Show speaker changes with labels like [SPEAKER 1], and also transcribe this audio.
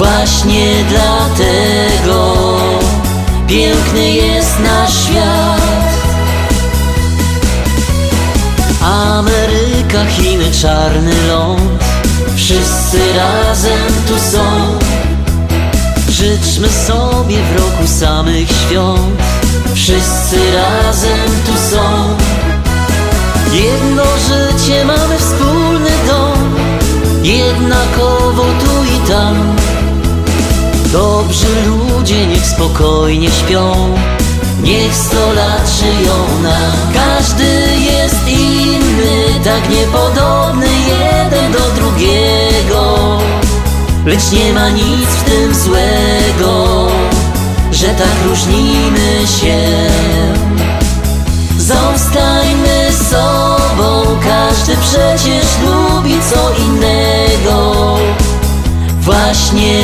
[SPEAKER 1] Właśnie dlatego piękny jest nasz świat. Ameryka, Chiny, czarny ląd Wszyscy razem tu są. Życzmy sobie w roku samych świąt Wszyscy razem tu są. Jedno życie mamy wspólny dom Jednakowo tu i tam Dobrzy ludzie niech spokojnie śpią. Niech sto lat żyją nam Każdy jest inny, tak niepodobny jeden do drugiego. Lecz nie ma nic w tym złego Że tak różnimy się. Zostańmy sobą Każdy przecież lubi co innego. Właśnie